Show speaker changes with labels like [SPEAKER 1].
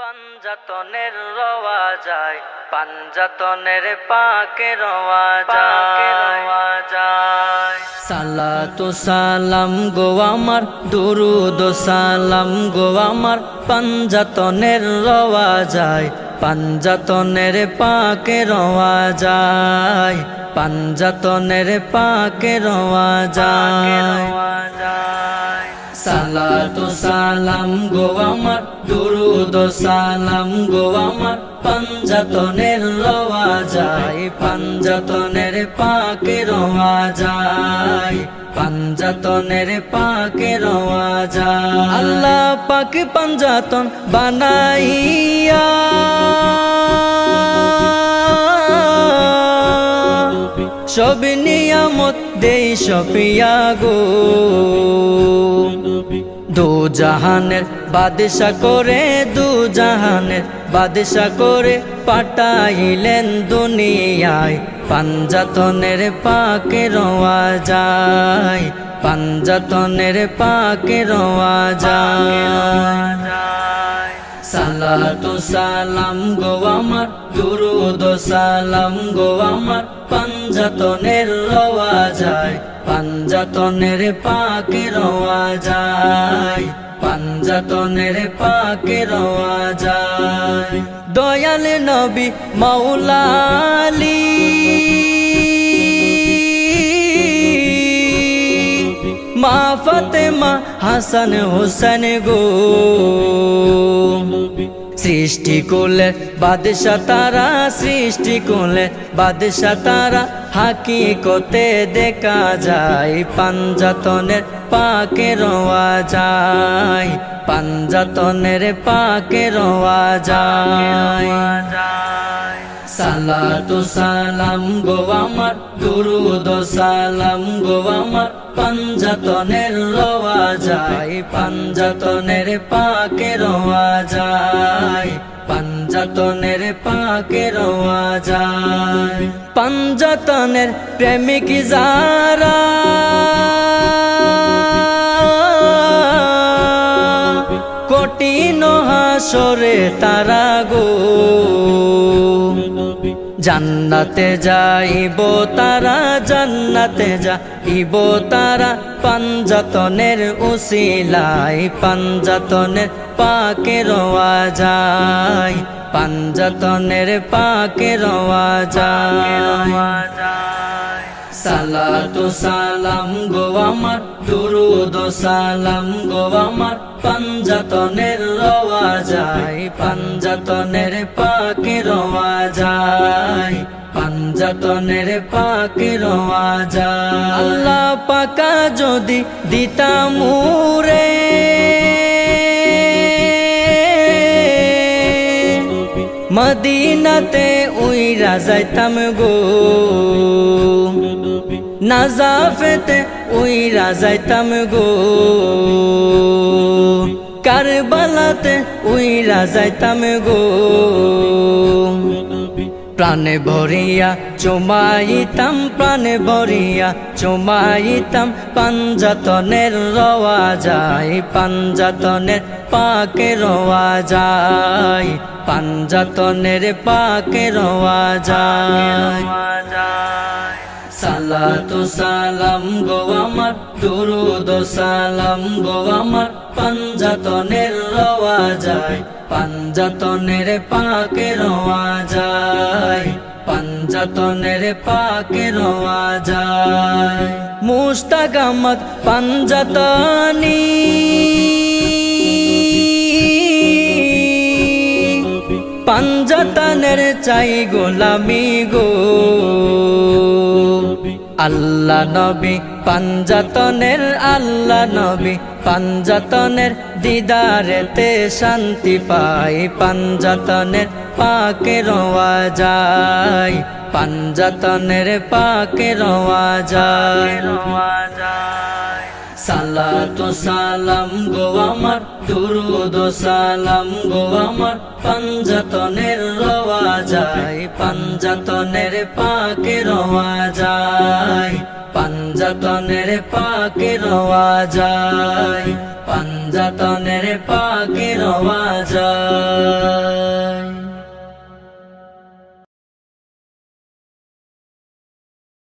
[SPEAKER 1] পাঞ্জাতনের রওয়া যায় পাঞ্জাতনের পাকে রওয়া যায়। সালাতু সালাম গো আমার দুরুদ সালাম গো আমার পাঞ্জাতনের রওয়া যায় পাঞ্জাতনের পাকে রওয়া যায় পাঞ্জাতনের পাকে রওয়া যায়। সালাতু সালাম গো আমার, দুরুদ সালাম গো আমার। পাঞ্জাতনের রওয়া যায়, পাঞ্জাতনের পাকে রওয়া যায়, পাঞ্জাতনের পাকে রওয়া যায়। আল্লাহ পাক পাঞ্জাতন বানাইয়া সব নিয়ামত দেই সফিয়া গো। দু জাহানের বাদশা করে দু জাহানের বাদশা করে পাঠাইলেন দুনিয়ায়। পাঞ্জাতনের পাকে রওয়া যায় পাঞ্জাতনের পাকে রওয়া যায় সালাতু সালাম গো আমার, দুরুদ সালাম গো আমার, পাঞ্জাতনের রওয়া যায় পাঞ্জাতনের পাকে রওয়া যায় পাঞ্জাতনের পাকে রওয়া যায় দয়াল নবী মাওলালি মা হাসান হোসেন গো। সৃষ্টি করলে বাদশা তারা, সৃষ্টি করলে বাদশা তারা হাকিকতে দেখা যায় পাঞ্জাতনের পাকে রওয়া যায় পাঞ্জাতনের পাকে রওয়া যায়। সালাতু সালাম গো আমার, দুরুদ সালাম গো আমার পাঞ্জাতনের রওয়া যায় পাঞ্জাতনের পাকে রওয়া যায়। পাঞ্জাতনের পাকে রওয়া যায়। পাঞ্জাতনের প্রেমিক যারা কঠিন হাসরে তারা গো। জান্নাতে যাইব, তারা জান্নাতে যাইব, তারা পাঞ্জাতনের উসিলাই পাঞ্জাতনের পাকে রওয়া যায়। পাঞ্জাতনের পাকে রওয়া যায়। সালাতু সালাম গো আমার, দুরুদ সালাম গো আমার পাঞ্জাতনের রওয়া যায়। পাঞ্জাতনের পাকে রওয়া যায়। পাঞ্জাতনের পাকে রওয়া যায়। আল্লাহ পাকা যদি দিতামুরে মদিনাতে ওই যাইতাম গো। নাজাফেতে ওই যাইতাম গো। কারবালাতে ওই যাইতাম গো। প্রাণে ভরিয়া, চুমাইতাম প্রাণে ভরিয়া, চুমাইতাম পাঞ্জাতনের রওয়া যায় পাঞ্জাতনের পাকে রওয়া যায় পাঞ্জাতনের পাকে রওয়া যায়। সালাতু সালাম গো আমার, দুরুদ সালাম গো আমার। পাঞ্জাতনের রওয়া যায় পাঞ্জাতনের পাকে রওয়া যায় পাঞ্জাতনের পাকে রওয়া যায়। মুস্তাকামত পাঞ্জাতনী পাঞ্জাতনের চাই গোলামি গো। আল্লাহ নবী, পাঞ্জাতনের আল্লাহ নবী, পাঞ্জাতনের দিদারেতে শান্তি পাই, পাঞ্জাতনের পাকে রোয়া যায় পাঞ্জাতনের পাকে রোয়া যায় সালাতু সালাম গো আমার, দুরুদ সালাম গো আমার। পাঞ্জাতনের রওয়া যায়, পাঞ্জাতনের পাকে রওয়া যায়। পাঞ্জাতনের পাকে রওয়া যায়, পাঞ্জাতনের পাকের আওয়াজ